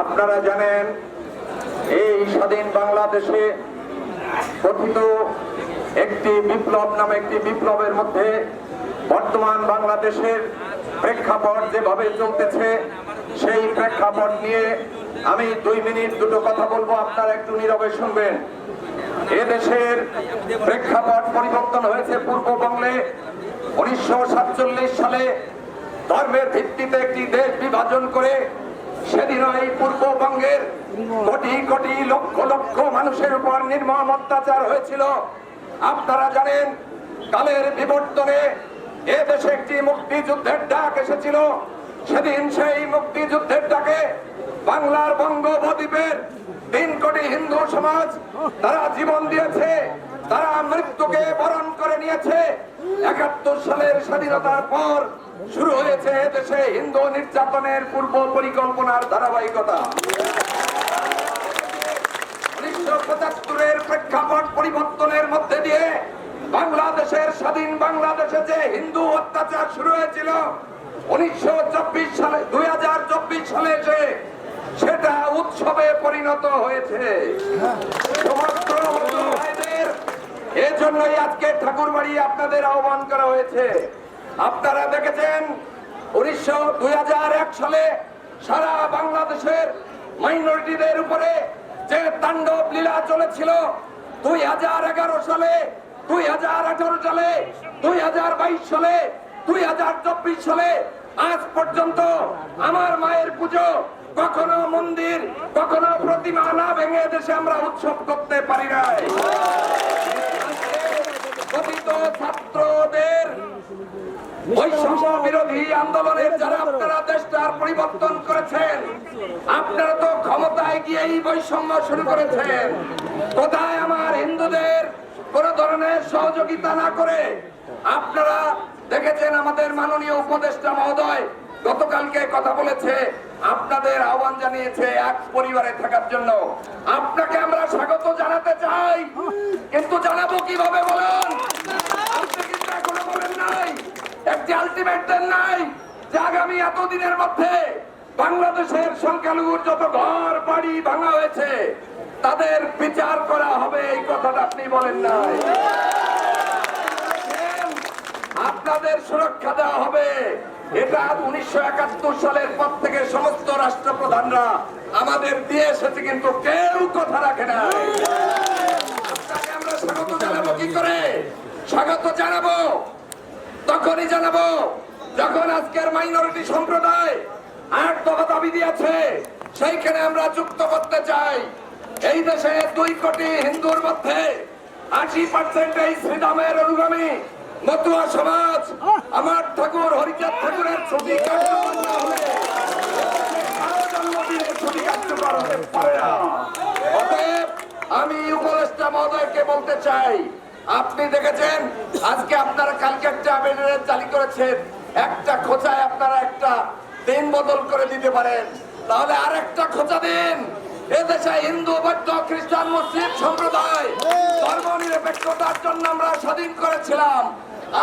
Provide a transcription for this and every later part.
আপনারা জানেন, এই স্বাধীন বাংলাদেশে কথিত একটি বিপ্লব নামে একটি বিপ্লবের মধ্যে বর্তমান বাংলাদেশের প্রেক্ষাপট যেভাবে চলতেছে, সেই প্রেক্ষাপট নিয়ে আমি দুই মিনিট দুটো কথা বলব, আপনারা একটু নীরবে শুনবেন। এদেশের প্রেক্ষাপট পরিবর্তন হয়েছে পূর্ববঙ্গে উনিশশো সাতচল্লিশ সালে ধর্মের ভিত্তিতে একটি দেশ বিভাজন করে সেদিন এই পূর্ববঙ্গের কোটি কোটি লক্ষ লক্ষ মানুষের উপর নির্মম অত্যাচার হয়েছিল। আপনারা জানেন, কালের বিবর্তনে এ দেশে একটি মুক্তিযুদ্ধের ডাক এসেছিল। সেদিন সেই মুক্তিযুদ্ধের ডাকে বাংলার বঙ্গোপদ্বীপের তিন কোটি হিন্দু সমাজ তারা জীবন দিয়েছে। তারা মৃত্যুকে বরণ করে নিয়েছে। একাত্তর সালের স্বাধীনতার পর শুরু হয়েছে দেশে হিন্দু নির্যাতনের পূর্ব পরিকল্পনার ধারাবাহিকতা। উনিশশো পঁচাত্তরের প্রেক্ষাপট পরিবর্তনের মধ্যে দিয়ে বাংলাদেশের স্বাধীন বাংলাদেশে যে হিন্দু অত্যাচার শুরু হয়েছিল উনিশশো চব্বিশ সালে দুই হাজার চব্বিশ সালে এসে সেটা উৎসবে পরিণত হয়েছে। ভাইদের এজন্যই আজকে ঠাকুরবাড়ি আপনাদের আহ্বান করা হয়েছে। আপনারা দেখেছেন, উনিশশো দুই সালে সারা বাংলাদেশের মাইনরিটিদের উপরে যে তাণ্ডব লীলা চলেছিল, দুই হাজার এগারো সালে, দুই হাজার আঠারো সালে, দুই হাজার বাইশ সালে, দুই হাজার চব্বিশ সালে, আজ পর্যন্ত আমার মায়ের পুজো কখনো মন্দির, কখনো প্রতিমা না ভেঙে দেশে আমরা উৎসব করতে পারি নাই। কথিত ছাত্রদের বিরোধী আন্দোলনের যারা আপনারা দেশটার পরিবর্তন করেছেন, আপনারা তো ক্ষমতায় গিয়েই বৈষম্য শুরু করেছেন। কোথায় আমার হিন্দুদের কোন ধরনের সহযোগিতা না করে আপনারা দেখেছেন আমাদের মাননীয় উপদেষ্টা মহোদয় গতকালকে কথা বলেছে, আপনাদের আহ্বান জানিয়েছে এক পরিবারে থাকার জন্য। আপনাকে আমরা স্বাগত জানাতে চাই, কিন্তু জানাব কীভাবে বলেন আপনি কিন্তু এখনও বলেন নাই একটি আলটিমেট দেন নাই যে আগামী এতদিনের মধ্যে বাংলাদেশের সংখ্যালঘুর যত ঘর, বাড়ি ভাঙা হয়েছে, তাদের বিচার করা হবে, এই কথাটা আপনি বলেন নাই। আপনাদের সুরক্ষা দেওয়া হবে? এটা উনিশশো একাত্তর সালের পর থেকে সমস্ত রাষ্ট্রপ্রধানরা আমাদের দিয়ে এসেছে, কিন্তু কেউ কথা রাখে না। স্বাগত জানাব কি করে? স্বাগত জানাব, তখনই জানাব যখন আজকের মাইনরিটি সম্প্রদায় আট দফা দাবি দিয়েছে, সেইখানে আমরা যুক্ত করতে চাই এই দেশে দুই কোটি হিন্দুর মধ্যে আশি পার্সেন্ট এই শ্রীরামের অনুগামী মতুয়া সমাজ আমার ঠাকুর, হরিচাঁদ ঠাকুরের। অতএব আমি উপদেষ্টা মহোদয়কে বলতে চাই, আপনি দেখেছেন, আজকে আপনারা কালকে একটা আবেদনের জারি করেছেন একটা খোঁচায় আপনারা একটা দিন বদল করে দিতে পারেন। তাহলে আর একটা খোঁচা দিন। এদেশে হিন্দু, বৌদ্ধ, খ্রিস্টান, মুসলিম সম্প্রদায় ধর্ম নিরপেক্ষতার জন্য আমরা স্বাধীন করেছিলাম।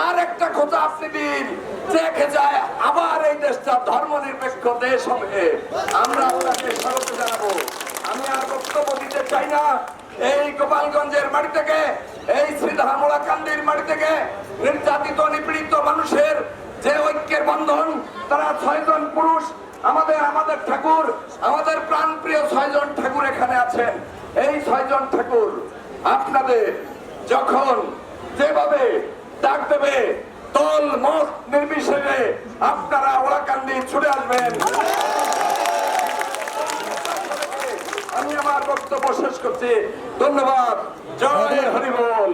আর একটা খোঁজা আপনি দিন। দেখে যায় আবার এই দেশটা ধর্ম নিরপেক্ষ দেশ হবে। আমরা আপনাকে স্বাগত জানাব। আমি আর বক্তব্য দিতে চাই না। এই গোপালগঞ্জের মাটি থেকে, এই শ্রীধামোলা কান্দির মাটি থেকে নির্যাতিত, নিপীড়িত মানুষের বন্ধন তারা ছয়জন পুরুষ আমাদের আমাদের ঠাকুর আমাদের প্রাণ প্রিয় ছয়জন ঠাকুর এখানে আছেন। এই ছয়জন ঠাকুর আপনাদের যখন যেভাবে ডাক দেবে দল মত নির্বিশেষে আপনারা ওলাকান্দি ছুটে আসবেন। আমি আমার বক্তব্য শেষ করছি। ধন্যবাদ। জয় হরিবল।